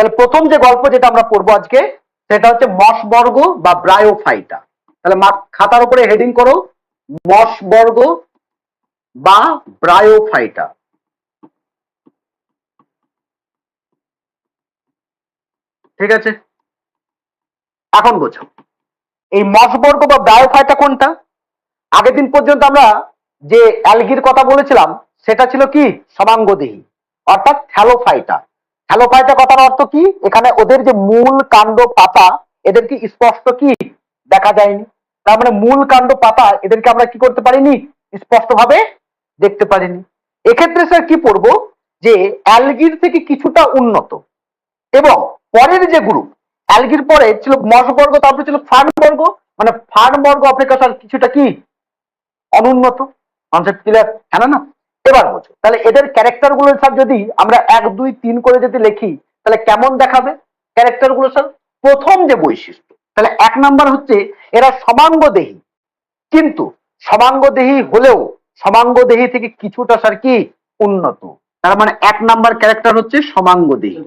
তাহলে প্রথম যে গল্প যেটা আমরা পড়ব আজকে, সেটা হচ্ছে মশবর্গ বা ব্রায়োফাইটা। তাহলে খাতার উপরে হেডিং করো মশবর্গ বা ব্রায়োফাইটা। ঠিক আছে? এখন বোঝো। এই মশবর্গ বা ব্রায়োফাইটা কোনটা? আগের দিন পর্যন্ত আমরা যে অ্যালগির কথা বলেছিলাম, সেটা ছিল কি? সমাঙ্গদেহী, অর্থাৎ থ্যালোফাইটা। থ্যালোফাইটা কথার অর্থ কি? এখানে ওদের যে মূল কাণ্ড পাতা, এদের কি স্পষ্ট কি দেখা যায়নি? তার মানে মূল কাণ্ড পাতা, এদেরকে আমরা কি করতে পারিনি? স্পষ্ট ভাবে দেখতে পারিনি। এক্ষেত্রে স্যার কি পড়ব? যে অ্যালগির থেকে কিছুটা উন্নত এবং পরের যে গ্রুপ অ্যালগির পরে ছিল মশবর্গ তারপরে ছিল ফার্ন বর্গ মানে ফার্ন বর্গ অপেক্ষা স্যার কিছুটা কি? অনুন্নত। কনসেপ্ট ক্লিয়ার হ্যাঁ না? এবার বোঝো তাহলে এদের ক্যারেক্টারগুলো স্যার যদি আমরা এক, দুই, তিন করে যদি লিখি, তাহলে কেমন দেখাবে ক্যারেক্টারগুলো স্যার প্রথম যে বৈশিষ্ট্য, তাহলে এক নাম্বার হচ্ছে এরা সমাঙ্গদেহী। কিন্তু সমাঙ্গদেহী হলেও সমাঙ্গদেহী থেকে কিছুটা স্যার কি? উন্নত। তার মানে এক নাম্বার ক্যারেক্টার হচ্ছে সমাঙ্গদেহী।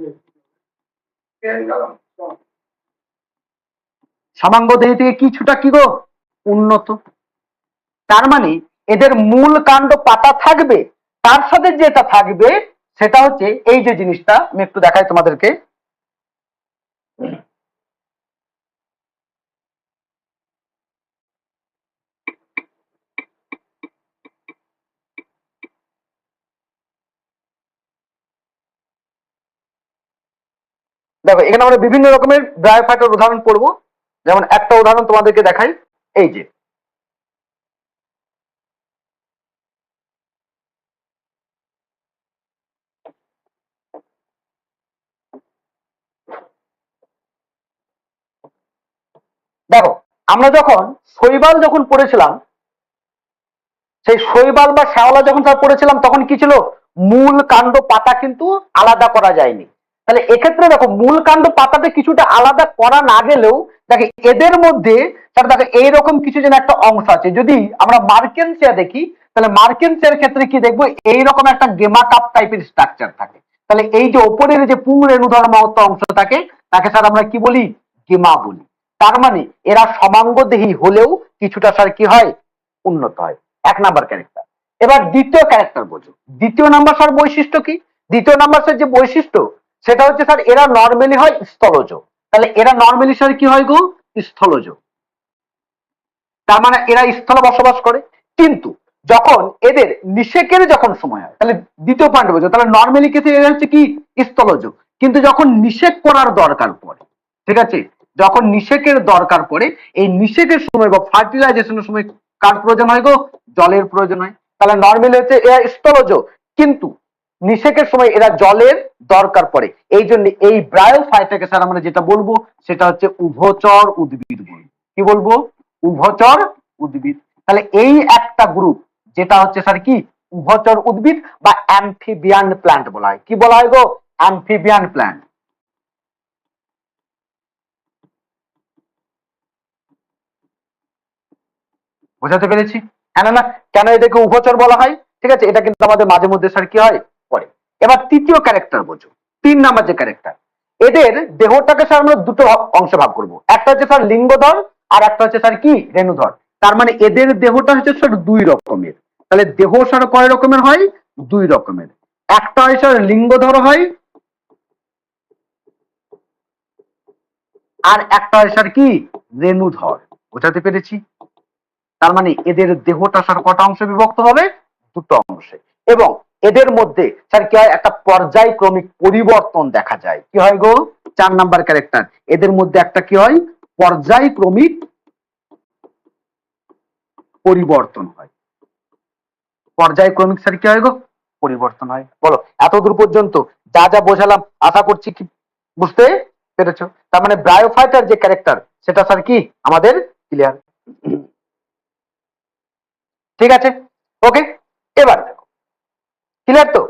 সমাঙ্গদেহী থেকে কিছুটা কি গো? উন্নত। তার মানে এদের মূল কাণ্ড পাতা থাকবে, তার সাথে যেটা থাকবে, সেটা হচ্ছে এই যে জিনিসটা, আমি একটু দেখাই তোমাদেরকে। দেখো, এখানে আমরা বিভিন্ন রকমের ব্রায়োফাইটার উদাহরণ পড়ব। যেমন একটা উদাহরণ তোমাদেরকে দেখাই, এই যে দেখো আমরা যখন শৈবাল যখন পড়েছিলাম, সেই শৈবাল বা শ্যাওলা যখন তার পড়েছিলাম, তখন কি ছিল? মূল কাণ্ড পাতা কিন্তু আলাদা করা যায়নি। তাহলে এক্ষেত্রে দেখো, মূল কাণ্ড পাতাতে কিছুটা আলাদা করা না গেলেও, দেখো, এদের মধ্যে, তার দেখো, এইরকম কিছু যেন একটা অংশ আছে। যদি আমরা মার্কেন্সিয়া দেখি, তাহলে মার্কেন্সিয়ার ক্ষেত্রে কি দেখব? এইরকম একটা গেমা কাপ টাইপের স্ট্রাকচার থাকে। তাহলে এই যে ওপরের যে পুং রেণুধর অংশ থাকে, তাকে স্যার আমরা কি বলি? গেমা বলি। তার মানে এরা সমাঙ্গদেহী হলেও কিছুটা স্যার কি হয়? উন্নত হয়। এক নাম্বার ক্যারেক্টার এবার দ্বিতীয় ক্যারেক্টার বোঝো। দ্বিতীয় নাম্বার স্যার বৈশিষ্ট্য কি? দ্বিতীয় নাম্বার স্যার যে বৈশিষ্ট্য, সেটা হচ্ছে স্যার এরা নর্মালি হয় স্থলজ। তাহলে এরা নর্মালি স্যার কি হয় গো? স্থলজ। তার মানে এরা স্থলে বসবাস করে। কিন্তু যখন এদের নিষেকের যখন সময় হয়, তাহলে দ্বিতীয় পয়েন্ট বোঝো। তাহলে নর্মালি কেসে এরা হচ্ছে কি? স্থলজ। কিন্তু যখন নিষেক করার দরকার পড়ে, ঠিক আছে? যখন নিষেকের দরকার পড়ে, এই নিষেকের সময় বা ফার্টিলাইজেশনের সময় কার প্রয়োজন হয় গো? জলের প্রয়োজন হয়। তাহলে নর্মালি হচ্ছে এরা স্থলজ। কিন্তু নিষেকের সময় এরা জলের দরকার পড়ে। এই জন্য এই ব্রায়োফাইটাকে স্যার আমরা যেটা বলব, সেটা হচ্ছে উভচর উদ্ভিদ কি বলব? উভচর উদ্ভিদ। তাহলে এই একটা গ্রুপ যেটা হচ্ছে স্যার কি? উভচর উদ্ভিদ বা অ্যাম্ফিবিয়ান প্ল্যান্ট বলা হয়। কি বলা হয় গো? অ্যাম্ফিবিয়ান প্ল্যান্ট বোঝাতে পেরেছি? হ্যাঁ না কেন এটাকে উপচর বলা হয়? ঠিক আছে, এটা কিন্তু আমাদের মাঝে মধ্যে স্যার কি হয়? পরে এবার তৃতীয় ক্যারেক্টার বোঝো। তিন নাম্বার যে ক্যারেক্টার এদের দেহটাকে স্যার আমরা দুটো অংশে ভাগ করব। একটা হচ্ছে স্যার লিঙ্গধর, আর একটা হচ্ছে স্যার কি? রেণুধর। তার মানে এদের দেহটা হচ্ছে স্যার দুই রকমের। তাহলে দেহ স্যার কয় রকমের হয়? দুই রকমের। একটা হয় স্যার লিঙ্গধর হয়, আর একটা হয় স্যার কি? রেণুধর। বোঝাতে পেরেছি? তার মানে এদের দেহটা স্যার কটা অংশে বিভক্ত হবে? দুটো অংশে। এবং এদের মধ্যে, স্যার, কি হয়? একটা পর্যায়ক্রমিক পরিবর্তন দেখা যায়। কি হয় গো? চার নাম্বার ক্যারেক্টার এদের মধ্যে একটা কি হয়? পর্যায়ক্রমিক পরিবর্তন হয়। পর্যায়ক্রমিক, স্যার, কি হয় গো? পরিবর্তন হয়। বলো, এত দূর পর্যন্ত যা যা বোঝালাম, আশা করছি কি বুঝতে পেরেছ? তার মানে ব্রায়োফাইটার যে ক্যারেক্টার সেটা, স্যার, কি? আমাদের ক্লিয়ার ঠিক আছে? ওকে এবার দেখো। ক্লিয়ার তো?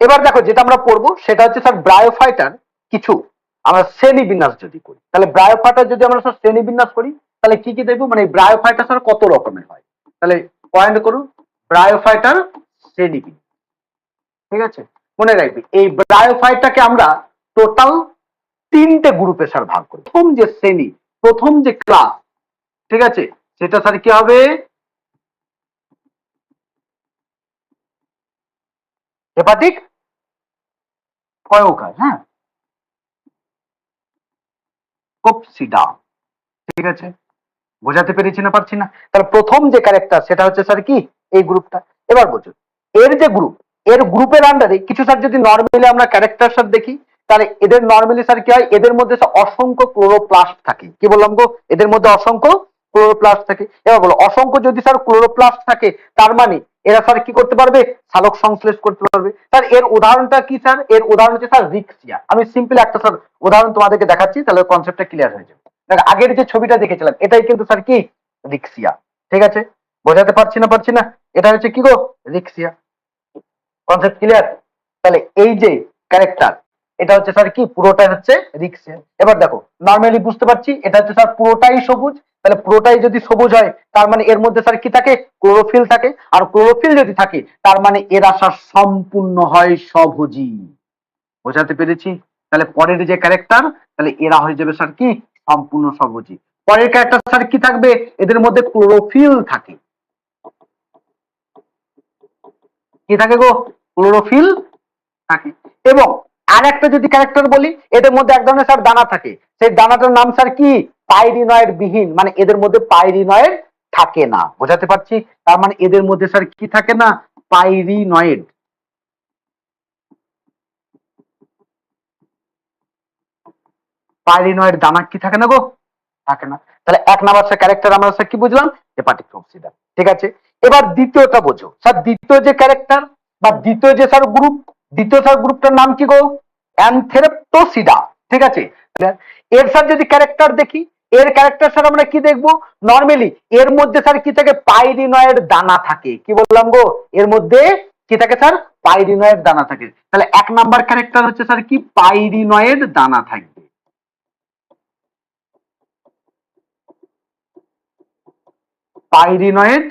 এবার দেখো যেটা আমরা পড়ব, সেটা হচ্ছে স্যার ব্রায়োফাইটার কিছু। আমরা শ্রেণি বিন্যাস যদি করি, তাহলে ব্রায়োফাইটার যদি আমরা স্যার শ্রেণি বিন্যাস করি, তাহলে কি কি দেখব? মানে ব্রায়োফাইটার স্যার কত রকমের হয়? তাহলে পয়েন্ট করুন ব্রায়োফাইটার শ্রেণি বিন্যাস ঠিক আছে? মনে রাখবি, এই ব্রায়োফাইটাকে আমরা টোটাল তিনটে গ্রুপে স্যার ভাগ করি। প্রথম যে শ্রেণি, প্রথম যে ক্লাস ঠিক আছে? সেটা স্যার কি হবে? হেপাটিক কয়কার হ্যাঁ? কোপসিডা, ঠিক আছে? বোঝাতে পেরেছি না, পারছি না? তাহলে প্রথম যে ক্যারেক্টার সেটা হচ্ছে স্যার কি? এই গ্রুপটা। এবার বোঝো, এর যে গ্রুপ এর গ্রুপের আন্ডারে কিছু স্যার যদি নর্মালি আমরা ক্যারেক্টার স্যার দেখি, তাহলে এদের নর্মালি স্যার কি হয়? এদের মধ্যে অসংখ্য ক্লোরোপ্লাস্ট থাকে। কি বললাম গো? এদের মধ্যে অসংখ্য ক্লোরোপ্লাস্ট থাকে। এবার বলো, অসংখ্য যদি স্যার ক্লোরোপ্লাস্ট থাকে, তার মানে এরা স্যার কি করতে পারবে? সালোক সংশ্লেষ করতে পারবে। স্যার এর উদাহরণটা কি স্যার এর উদাহরণ হচ্ছে স্যার রিক্সিয়া। আমি সিম্পল একটা স্যার উদাহরণ তোমাদেরকে দেখাচ্ছি, তাহলে কনসেপ্টটা ক্লিয়ার হয়ে যাবে। দেখো, আগের যে ছবিটা দেখেছিলাম, এটাই কিন্তু স্যার কি? রিক্সিয়া। ঠিক আছে? বোঝাতে পারছি না পারছি না? এটা হচ্ছে কি গো? রিক্সিয়া। কনসেপ্ট ক্লিয়ার তাহলে এই যে ক্যারেক্টার এটা হচ্ছে স্যার কি? পুরোটাই হচ্ছে রিক্সিয়া। এবার দেখো নর্মালি বুঝতে পারছি, এটা হচ্ছে স্যার পুরোটাই সবুজ তাহলে পুরোটাই যদি সবুজ হয়, তার মানে এর মধ্যে স্যার কি থাকে? ক্লোরোফিল থাকে। আর ক্লোরোফিল যদি থাকে, তার মানে এরা স্যার সম্পূর্ণ হয় সভোজী বোঝাতে পেরেছি? তাহলে পরের যে ক্যারেক্টার তাহলে এরা হয়ে যাবে স্যার কি? সম্পূর্ণ সবুজী পরের ক্যারেক্টার স্যার কি থাকবে? এদের মধ্যে ক্লোরোফিল থাকে। কি থাকে গো? ক্লোরোফিল থাকে। এবং আর একটা যদি ক্যারেক্টার বলি, এদের মধ্যে এক ধরনের স্যার দানা থাকে। সেই দানাটার নাম স্যার কি? পাইরিনয়েড বিহীন। মানে এদের মধ্যে পাইরিনয়েড থাকে না। বোঝাতে পারছি? তার মানে এদের মধ্যে স্যার কি থাকে না? পাইরিনয়েড। পাইরিনয়েড দানা কি থাকে না গো? থাকে না। তাহলে এক নাম্বার স্যার ক্যারেক্টার আমরা স্যার কি বুঝলাম? হেপাটিক ঠিক আছে? এবার দ্বিতীয়টা বোঝো। স্যার দ্বিতীয় যে ক্যারেক্টার বা দ্বিতীয় যে স্যার গ্রুপ দ্বিতীয় গ্রুপটার নাম কি গো? অ্যানথেরেপ্টোসিডা ঠিক আছে? এর স্যার যদি ক্যারেক্টার দেখি, এর ক্যারেক্টার স্যার আমরা কি দেখব? নর্মালি এর মধ্যে স্যার কি থাকে? পাইরিনয়েড দানা থাকে। কি বললাম গো? এর মধ্যে কি থাকে স্যার? পাইরিনয়েড দানা থাকে। তাহলে এক নাম্বার ক্যারেক্টার হচ্ছে স্যার কি? পাইরিনয়েড দানা থাকবে। পাইরিনয়েড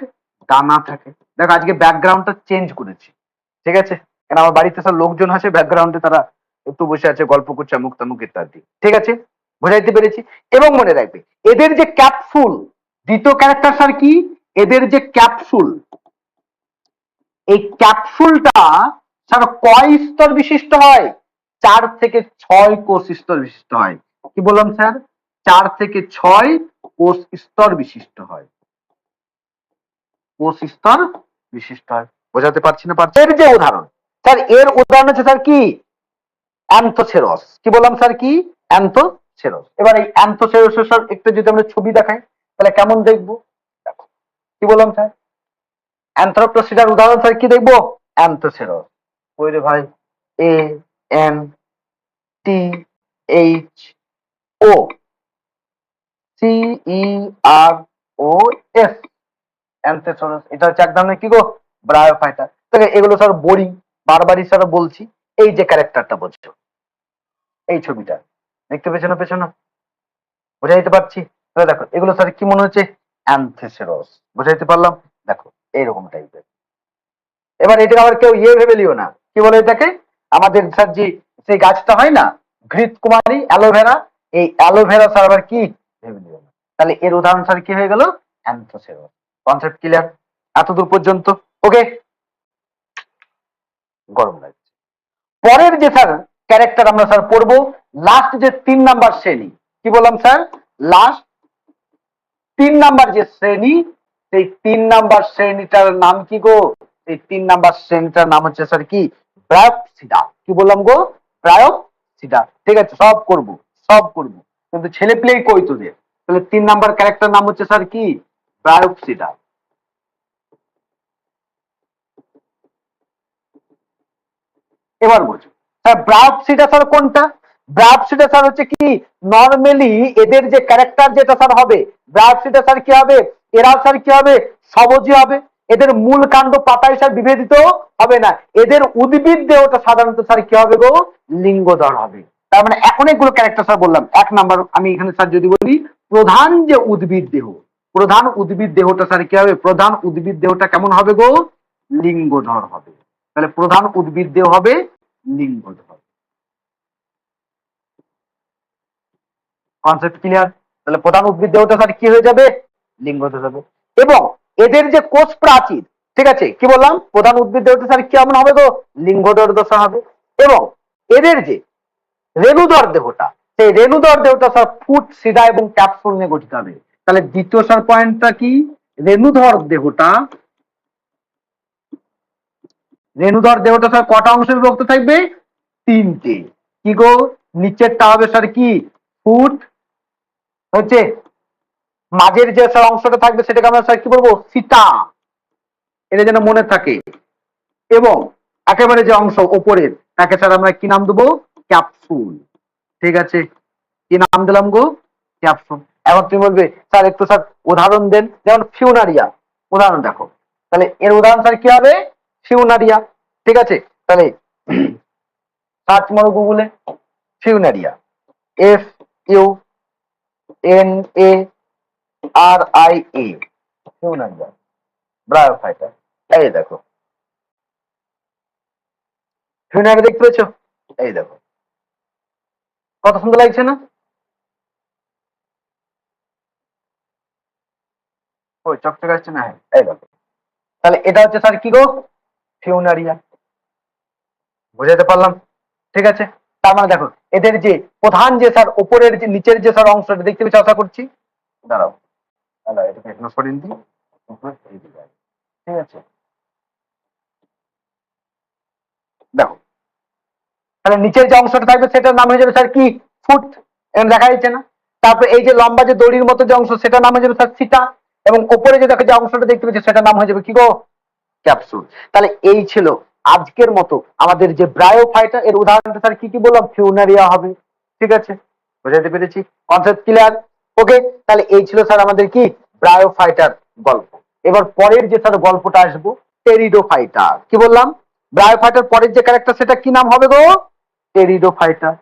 দানা থাকে। দেখো, আজকে ব্যাকগ্রাউন্ডটা চেঞ্জ করেছি। ঠিক আছে? কারণ আমার বাড়িতে সব লোকজন আছে ব্যাকগ্রাউন্ডে তারা একটু বসে আছে, গল্প করছে মুখ তামুক ইত্যাদি। ঠিক আছে? বোঝাইতে পেরেছি? এবং মনে রাখবে, এদের যে ক্যাপসুল দ্বিতীয় ক্যারেক্টার স্যার কি? এদের যে ক্যাপসুল এই ক্যাপসুলটা স্যার কয় স্তর বিশিষ্ট হয়? চার থেকে ছয় কোষ স্তর বিশিষ্ট হয়। কি বললাম স্যার চার থেকে ছয় কোষ স্তর বিশিষ্ট হয়। কোষ স্তর বিশিষ্ট হয়। বোঝাতে পারছি না পারছি? এর যে উদাহরণ স্যার, এর উদাহরণ হচ্ছে স্যার কি? অ্যান্থোসেরস। কি বললাম স্যার কি? অ্যান্থোসেরস। এবার এই অ্যান্থোসেরসের স্যার একটু যদি আমরা ছবি দেখাই, তাহলে কেমন দেখব? দেখো, কি বললাম স্যার? অ্যান্থ্রোপ্টোসিডার উদাহরণ স্যার কি দেখব? অ্যান্থোসেরস। ওই রে ভাই, A, N, T, H, O. C, E, R, O, S. Anthoceros. এটা হচ্ছে এক ধরনের কি গো? ব্রায়োফাইটার। তাহলে এগুলো স্যার বোরিং। বারবারই স্যার বলছি, এই যে ক্যারেক্টারটা বলছো, এই ছবিটা, দেখতে পেছো না পেছনে পেছনে বোঝাইতে পারছি? তাহলে দেখো, এগুলো স্যার কি মনে হচ্ছে? অ্যান্থেসেরস, বোঝাইতে পারলাম? দেখো, এইরকম টাইপের এবার এটা আবার কেউ ইয়ে ভেবে লিও না। কি বলে এটাকে? আমাদের স্যার যে, সেই গাছটা হয় না? ঘৃত কুমারী অ্যালোভেরা এই অ্যালোভেরা স্যার আবার কি? ভেবে লিও না। তাহলে এর উদাহরণ স্যার কি হয়ে গেল? অ্যান্থোসেরস। কনসেপ্ট ক্লিয়ার এতদূর পর্যন্ত। ওকে গরম লাগছে। পরের যে স্যার ক্যারেক্টার আমরা স্যার পড়ব লাস্ট যে তিন নাম্বার শ্রেণি, কি বললাম স্যার লাস্ট তিন নাম্বার যে শ্রেণি, সেই তিন নাম্বার শ্রেণীটার নাম কি গো? এই তিন নাম্বার শ্রেণীটার নাম হচ্ছে স্যার কি? ব্রায়োপসিডা। কি বললাম গো? ব্রায়োপসিডা। ঠিক আছে, সব করব সব করব। কিন্তু ছেলে পেলেই কই তোদের তাহলে তিন নাম্বার ক্যারেক্টার নাম হচ্ছে স্যার কি? ব্রায়োপসিডা। এবার বোঝো। স্যার ব্রায়োপসিডা স্যার কোনটা? ব্রায়োপসিডা স্যার হচ্ছে কি? নর্মালি এদের যে ক্যারেক্টার যেটা স্যার হবে ব্রায়োপসিডা স্যার কি হবে? এরা স্যার কি হবে? সবজি হবে। এদের মূল কাণ্ড পাতায় স্যার বিভেদিত হবে না। এদের উদ্ভিদ দেহটা সাধারণত স্যার কি হবে গো? লিঙ্গধর হবে। তার মানে এখন অনেকগুলো ক্যারেক্টার স্যার বললাম। এক নাম্বার আমি এখানে স্যার যদি বলি, প্রধান যে উদ্ভিদ দেহ, প্রধান উদ্ভিদ দেহটা স্যার কি হবে? প্রধান উদ্ভিদ দেহটা কেমন হবে গো? লিঙ্গধর হবে। তাহলে প্রধান উদ্ভিদ দেহ হবে লিঙ্গধর কনসেপ্ট ক্লিয়ার তাহলে প্রধান উদ্ভিদ দেহ স্যার কি হয়ে যাবে? লিঙ্গ হতে এবং এদের যে কোষ প্রাচীর, ঠিক আছে? কি বললাম? প্রধান উদ্ভিদ দেহটা স্যার কেমন হবে তো লিঙ্গ দশা হবে। এবং এদের যে রেণুধর দেহটা, সেই রেণুদর দেহটা স্যার ফুট, সিধা এবং ক্যাপসুল নিয়ে গঠিত হবে। তাহলে দ্বিতীয় স্যার পয়েন্টটা কি? রেণুধর দেহটা রেণুধর দেহটা কটা অংশে বিভক্ত থাকবে? তিনটে। কি গো? নিচেরটা হবে স্যার কি? ফুট? হচ্ছে মাঝের যে স্যার অংশটা থাকবে সেটাকে আমরা স্যার কি বলব? সীতা এটা যেন মনে থাকে। এবং একেবারে যে অংশ ওপরের, তাকে স্যার আমরা কি নাম দেবো? ক্যাপসুল। ঠিক আছে? কি নাম দিলাম গো? ক্যাপসুল। এখন তুমি বলবে, স্যার একটু স্যার উদাহরণ দেন। যেমন ফিউনারিয়া। উদাহরণ দেখো। তাহলে এর উদাহরণ স্যার কি হবে? ফিউনারিয়া ঠিক আছে? তাহলে সার্চ মারো গুগলে funaria F U N A R I A funaria ব্রায়োফাইটার এই দেখো। ফিউনারিয়া দেখতে পেয়েছ? এই দেখো। কত সুন্দর লাগছে না? ওই চকচকে আসছে না হ্যাঁ এই দেখো। তাহলে এটা হচ্ছে স্যার কি গো? ফিউনারিয়া বুঝাতে পারলাম? ঠিক আছে? তার মানে দেখো, এদের যে প্রধান যে স্যার উপরের যে, নিচের যে স্যার অংশটা দেখতে পেয়েছি আশা করছি? দাঁড়াও। নিচের যে অংশটা থাকবে, সেটার নাম হয়ে যাবে স্যার কি? ফুট। দেখা যাচ্ছে না? তারপরে এই যে লম্বা যে দড়ির মতো যে অংশ, সেটার নাম হয়ে যাবে স্যার সিটা। এবং উপরে যে দেখো যে অংশটা দেখতে পাচ্ছি সেটার নাম হয়ে যাবে কি গো? ক্যাপসুল তাহলে এই ছিল আজকের মতো। আমাদের যে ব্রায়োফাইটার এর উদাহরণটা স্যার কি কি বললাম? ফিউনারিয়া হবে। ঠিক আছে? বোঝাতে পেরেছি? কনসেপ্ট ক্লিয়ার ওকে তাহলে এই ছিল স্যার আমাদের কি? ব্রায়োফাইটার গল্প। এবার পরের যে স্যার গল্পটা আসব টেরিডোফাইটার কি বললাম? ব্রায়োফাইটার পরের যে ক্যারেক্টার সেটা কি নাম হবে গো? টেরিডোফাইটার